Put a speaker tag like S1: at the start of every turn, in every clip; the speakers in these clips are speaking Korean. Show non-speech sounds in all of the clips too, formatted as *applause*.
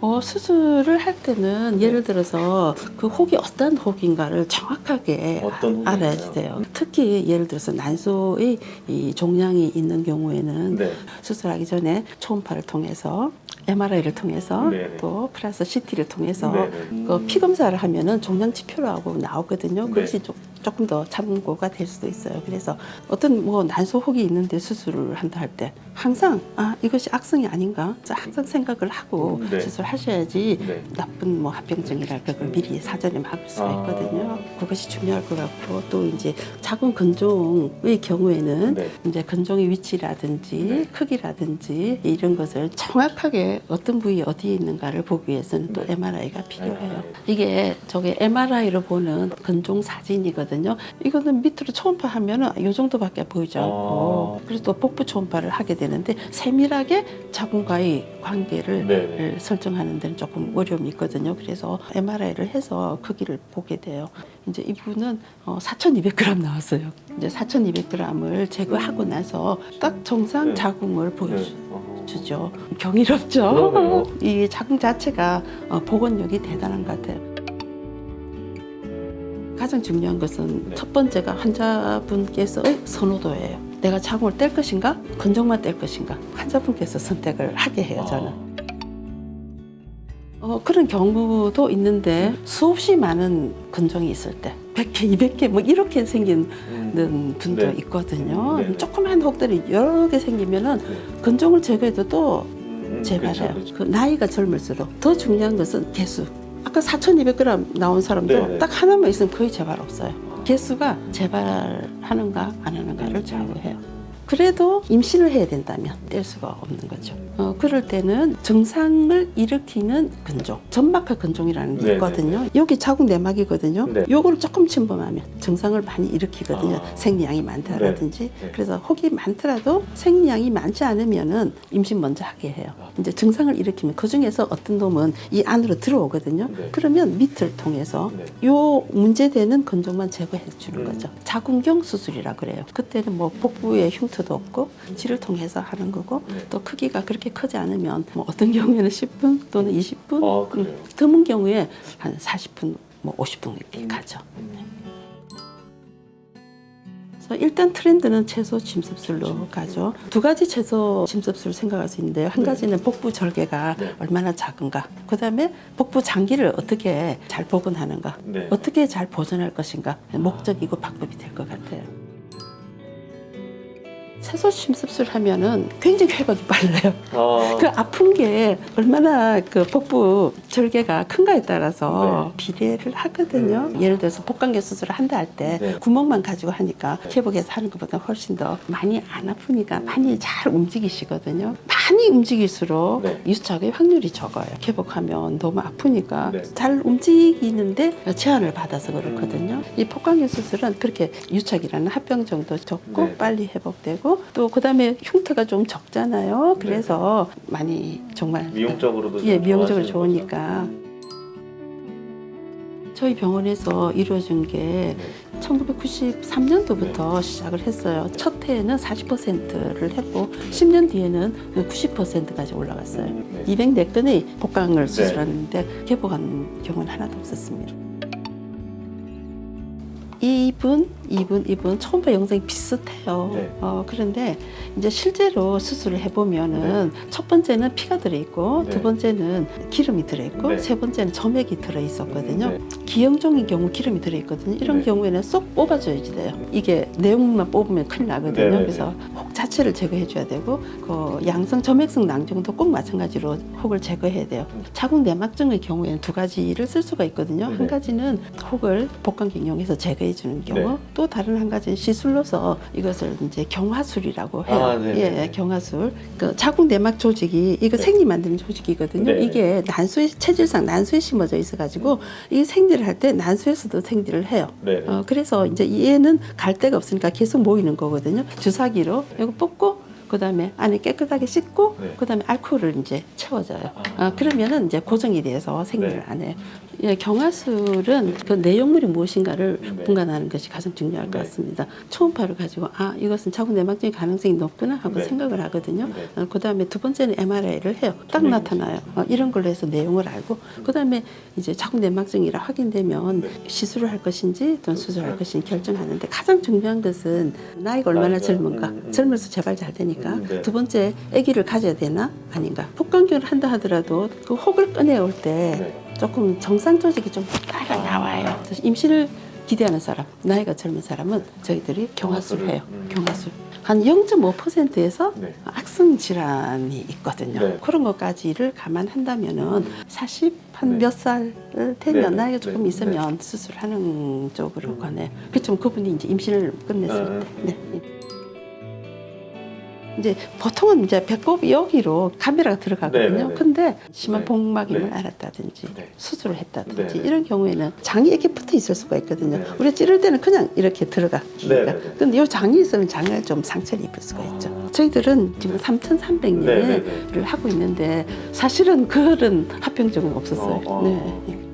S1: 어, 수술을 할 때는 예를 들어서 그 혹이 어떤 혹인가를 정확하게
S2: 어떤
S1: 알아야? 돼요. 특히 예를 들어서 난소의 이 종양이 있는 경우에는
S2: 네.
S1: 수술하기 전에 초음파를 통해서 MRI를 통해서
S2: 네네.
S1: 또 플러스 CT를 통해서
S2: 네네.
S1: 그 피 검사를 하면은 종양 지표라고 나오거든요.
S2: 네.
S1: 그것이 좀 조금 더 참고가 될 수도 있어요. 그래서 어떤 뭐 난소 혹이 있는데 수술을 한다 할 때 항상 아 이것이 악성이 아닌가 자, 항상 생각을 하고
S2: 네.
S1: 수술하셔야지
S2: 네.
S1: 나쁜 뭐 합병증이랄 그걸 미리 사전에 막을 수가
S2: 아.
S1: 있거든요. 그것이 중요할 것 같고 또 이제 자궁 근종의 경우에는
S2: 네.
S1: 이제 근종의 위치라든지
S2: 네.
S1: 크기라든지 이런 것을 정확하게 어떤 부위 어디에 있는가를 보기 위해서는 또
S2: 네.
S1: MRI가 필요해요.
S2: MRI.
S1: 이게 저게 MRI로 보는 근종 사진이거든요. 이거는 밑으로 초음파 하면은 이 정도밖에 보이지 않고
S2: 아.
S1: 그래서 또 복부 초음파를 하게 되는데 세밀하게 자궁과의 관계를
S2: 네네.
S1: 설정하는 데는 조금 어려움이 있거든요. 그래서 MRI를 해서 크기를 보게 돼요. 이제 이분은 어, 4,200g 나왔어요. 이제 4,200g을 제거하고 나서 딱 정상
S2: 네.
S1: 자궁을
S2: 네.
S1: 보여주.
S2: 어.
S1: 경이롭죠. *laughs* 이 자궁 자체가 어, 복원력이 대단한 것 같아요. 가장 중요한 것은
S2: 네.
S1: 첫 번째가 환자분께서의 선호도예요. 내가 자궁을 뗄 것인가, 근종만 뗄 것인가, 환자분께서 선택을 하게 해요. 저는.
S2: 아.
S1: 어, 그런 경우도 있는데 수없이 많은 근종이 있을 때 100개, 200개 뭐 이렇게 생기는
S2: 음.
S1: 분도
S2: 네.
S1: 있거든요.
S2: 네, 네.
S1: 조그만 혹들이 여러 개 생기면은
S2: 네.
S1: 근종을 제거해도 또
S2: 음,
S1: 재발해요.
S2: 그렇죠,
S1: 그 나이가 젊을수록 더 중요한 것은 개수. 아까 4,200g 나온 사람도
S2: 네네.
S1: 딱 하나만 있으면 거의 재발 없어요. 개수가 재발하는가 안 하는가를 좌우해요. 그래도 임신을 해야 된다면 뗄 수가 없는 거죠. 어, 그럴 때는 증상을 일으키는 근종, 점막하 근종이라는 게
S2: 네네.
S1: 있거든요. 여기 자궁 내막이거든요.
S2: 네.
S1: 요거를 조금 침범하면 증상을 많이 일으키거든요.
S2: 아.
S1: 생리양이 많다라든지.
S2: 네.
S1: 그래서 혹이 많더라도 생리양이 많지 않으면은 임신 먼저 하게 해요.
S2: 아.
S1: 이제 증상을 일으키면 그 중에서 어떤 놈은 이 안으로 들어오거든요.
S2: 네.
S1: 그러면 밑을 통해서
S2: 네.
S1: 요 문제되는 근종만 제거해 주는
S2: 음.
S1: 거죠. 자궁경 수술이라 그래요. 그때는 뭐 복부에 흉터도 없고 지를 통해서 하는 거고
S2: 네.
S1: 또 크기가 그렇게 크지 않으면 뭐 어떤 경우에는 10분 또는 20분
S2: 아, 그래요?
S1: 드문 경우에 한 40분 뭐 50분 이렇게
S2: 음.
S1: 가죠.
S2: 음.
S1: 그래서 일단 트렌드는 채소 침습술로 가죠. 두 가지 채소 침습술 생각할 수 있는데요. 한
S2: 네.
S1: 가지는 복부 절개가
S2: 네.
S1: 얼마나 작은가. 그 다음에 복부 장기를 어떻게 잘 복원하는가.
S2: 네.
S1: 어떻게 잘 보존할 것인가. 목적이고 방법이 될 것 같아요. 채소 침습술 하면은 굉장히 회복이 빨라요.
S2: 아, *laughs*
S1: 그 아픈 게 얼마나 그 복부 절개가 큰가에 따라서
S2: 네.
S1: 비례를 하거든요.
S2: 음.
S1: 예를 들어서 복강경 수술을 한다 할때
S2: 네.
S1: 구멍만 가지고 하니까 회복해서 하는 것보다 훨씬 더 많이 안 아프니까 많이 잘 움직이시거든요. 많이 움직일수록
S2: 네.
S1: 유착의 확률이 적어요. 회복하면 너무 아프니까
S2: 네.
S1: 잘 움직이는데 제한을 받아서 그렇거든요.
S2: 음.
S1: 이 복강경 수술은 그렇게 유착이라는 합병증도 적고
S2: 네.
S1: 빨리 회복되고 또 그다음에 흉터가 좀 적잖아요. 그래서 많이 정말
S2: 미용적으로도 예좀
S1: 미용적으로 좋으니까
S2: 거죠?
S1: 저희 병원에서 이루어진 게
S2: 네.
S1: 1993년도부터 시작을 했어요. 첫 해에는 40%를 했고 10년 뒤에는 90%까지 올라갔어요.
S2: 음, 네.
S1: 204건의 복강을 수술하는데 개복한 경우는 하나도 없었습니다. 이분, 이분, 이분 초음파 영상이 비슷해요.
S2: 네.
S1: 어, 그런데 이제 실제로 수술을 해보면은 첫 번째는 피가 들어있고
S2: 네.
S1: 두 번째는 기름이 들어있고
S2: 네.
S1: 세 번째는 점액이 들어있었거든요.
S2: 네.
S1: 기형종의 경우 기름이 들어있거든요. 이런
S2: 네.
S1: 경우에는 쏙 뽑아줘야지 돼요. 이게 내용만 뽑으면 큰일 나거든요.
S2: 네, 네,
S1: 그래서 혹 자체를 제거해줘야 되고 그 양성 점액성 낭종도 꼭 마찬가지로 혹을 제거해야 돼요. 자궁 내막증의 경우에는 두 가지를 쓸 수가 있거든요.
S2: 네.
S1: 한 가지는 혹을 복강경 이용해서 제거 해주는 경우,
S2: 네.
S1: 또 다른 한 가지는 시술로서 이것을 이제 경화술이라고 해요.
S2: 아, 네, 네,
S1: 예,
S2: 네.
S1: 경화술. 그 자궁 내막 조직이 이거
S2: 네.
S1: 생리 만드는 조직이거든요.
S2: 네.
S1: 이게 난수에 체질상 난수에 심어져 있어가지고 이 생리를 할 때 난수에서도 생리를 해요.
S2: 네. 네.
S1: 어, 그래서 이제 얘는 갈 데가 없으니까 계속 모이는 거거든요. 주사기로 이거 뽑고 그다음에 안에 깨끗하게 씻고
S2: 네.
S1: 그다음에 알코올을 이제 채워줘요.
S2: 아.
S1: 어, 그러면은 이제 고정이 돼서 생리를
S2: 네.
S1: 안 해요. 예, 경화술은 그 내용물이 무엇인가를
S2: 네.
S1: 분간하는 것이 가장 중요할 것
S2: 네.
S1: 같습니다. 초음파를 가지고 아 이것은 자궁 내막증의 가능성이 높구나 하고
S2: 네.
S1: 생각을 하거든요.
S2: 네.
S1: 어, 그다음에 두 번째는 MRI를 해요. 딱
S2: 네.
S1: 나타나요. 어, 이런 걸로 해서 내용을 알고 그다음에 이제 자궁 내막증이라 확인되면
S2: 네.
S1: 시술을 할 것인지 또는 수술할
S2: 네.
S1: 것인지 결정하는데 가장 중요한 것은 나이가 얼마나
S2: 나이가,
S1: 젊은가.
S2: 음, 음.
S1: 젊어서 재발 잘 되니까.
S2: 음, 네.
S1: 두 번째 아기를 가져야 되나 아닌가. 복강경을 한다 하더라도 그 혹을 꺼내올 때
S2: 네.
S1: 조금 정상 조직이 좀 따라 나와요. 그래서 임신을 기대하는 사람, 나이가 젊은 사람은 저희들이 경화술을 해요.
S2: 음.
S1: 경화술. 한 0.5%에서
S2: 네.
S1: 악성 질환이 있거든요.
S2: 네.
S1: 그런 것까지를 감안한다면은
S2: 음.
S1: 40한
S2: 네.
S1: 몇살 되면
S2: 네, 네,
S1: 나이가 조금
S2: 네,
S1: 있으면 수술하는 쪽으로
S2: 음.
S1: 권해요. 그렇지만 그분이 이제 임신을 끝냈을
S2: 음.
S1: 때. 네. 이제 보통은 이제 배꼽 여기로 카메라가 들어가거든요.
S2: 네, 네, 네.
S1: 근데 심한
S2: 네.
S1: 복막임을
S2: 네.
S1: 알았다든지
S2: 네.
S1: 수술을 했다든지
S2: 네, 네.
S1: 이런 경우에는 장이 이렇게 붙어 있을 수가 있거든요.
S2: 네, 네.
S1: 우리가 찌를 때는 그냥 이렇게 들어가. 근데 이 장이 있으면 장을 좀 상처를 입을 수가 있죠. 저희들은 지금 3,300년을
S2: 네, 네, 네.
S1: 하고 있는데 사실은 그런 합병증은 없었어요.
S2: 어, 어.
S1: 네.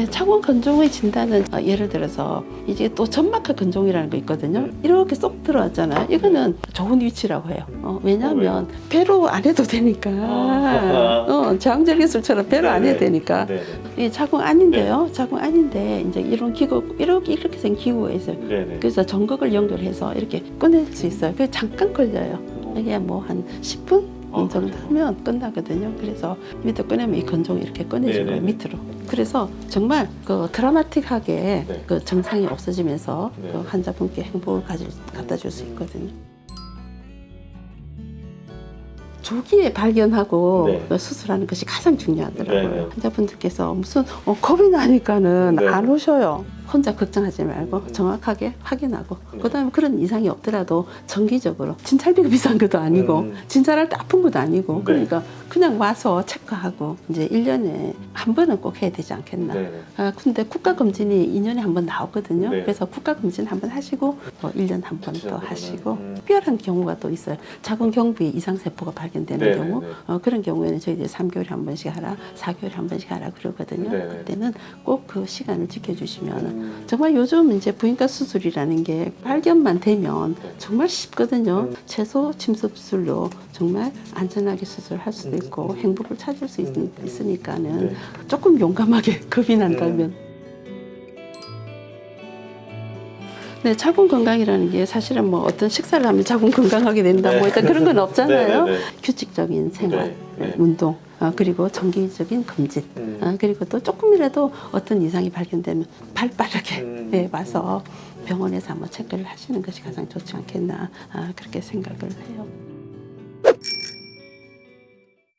S1: 예, 차원 건종의 진단은 어, 예를 들어서 이제 또 점막하 건종이라는 거 있거든요.
S2: 네.
S1: 이렇게 쏙 들어왔잖아요. 이거는 좋은 위치라고 해요. 어, 왜냐하면 배로 안 해도 되니까.
S2: 아.
S1: 어, 저항절개술처럼 배로 안 해도 되니까.
S2: 네,
S1: 이 자궁 아닌데요. 자궁 아닌데 이제 이런 기구 이렇게 이렇게 생긴 기구가 있어요.
S2: 네, 네.
S1: 그래서 전극을 연결해서 이렇게 꺼낼 수 있어요. 그 잠깐 걸려요. 이게 뭐 한 10분
S2: 어,
S1: 정도? 하면 끝나거든요. 그래서 밑에 꺼내면 이 건종이 이렇게 꺼내진
S2: 네네네.
S1: 거예요. 밑으로. 그래서 정말 그 드라마틱하게
S2: 네.
S1: 그 증상이 없어지면서
S2: 네.
S1: 그 환자분께 행복을 가질, 갖다 줄 수 있거든요. 조기에 발견하고
S2: 네.
S1: 그 수술하는 것이 가장 중요하더라고요.
S2: 네, 네.
S1: 환자분들께서 무슨 어, 겁이 나니까는
S2: 네.
S1: 안 오셔요. 혼자 걱정하지 말고
S2: 음.
S1: 정확하게 확인하고
S2: 네.
S1: 그다음에 그런 이상이 없더라도 정기적으로 진찰비가 *laughs* 비싼 것도 아니고
S2: 음.
S1: 진찰할 때 아픈 것도 아니고
S2: 네.
S1: 그러니까 그냥 와서 체크하고 이제 일년에한 번은 꼭 해야 되지 않겠나.
S2: 네, 네.
S1: 아, 근데 국가 검진이 2년에 한 번 나오거든요.
S2: 네.
S1: 그래서 국가 검진 한 번 하시고 뭐 1년 한 번더
S2: 지나보면은,
S1: 하시고
S2: 음.
S1: 특별한 경우가 또 있어요. 자궁 경부에 이상 세포가 발견되는
S2: 네,
S1: 경우
S2: 네, 네.
S1: 어, 그런 경우에는 저희들이 3개월에 한 번씩 하라, 4개월에 한 번씩 하라 그러거든요.
S2: 네, 네.
S1: 그때는 꼭 그 시간을 지켜주시면
S2: 음.
S1: 정말 요즘 이제 부인과 수술이라는 게 발견만 되면
S2: 네.
S1: 정말 쉽거든요.
S2: 음.
S1: 최소 침습술로 정말 안전하게 수술할 수도
S2: 음.
S1: 있고 행복을 찾을 수 있,
S2: 음.
S1: 으니까는
S2: 네.
S1: 조금 용감하게 *laughs* 겁이 난다면.
S2: 음.
S1: 네, 자궁 건강이라는 게 사실은 뭐 어떤 식사를 하면 자궁 건강하게 된다 뭐
S2: 네.
S1: 일단 그런 건 없잖아요.
S2: 네, 네, 네.
S1: 규칙적인 생활,
S2: 네, 네.
S1: 운동, 아, 그리고 정기적인 검진,
S2: 음.
S1: 아, 그리고 또 조금이라도 어떤 이상이 발견되면 발 빠르게
S2: 음. *laughs*
S1: 네, 와서 병원에서 한번 체크를 하시는 것이 가장 좋지 않겠나 아, 그렇게 생각을 해요.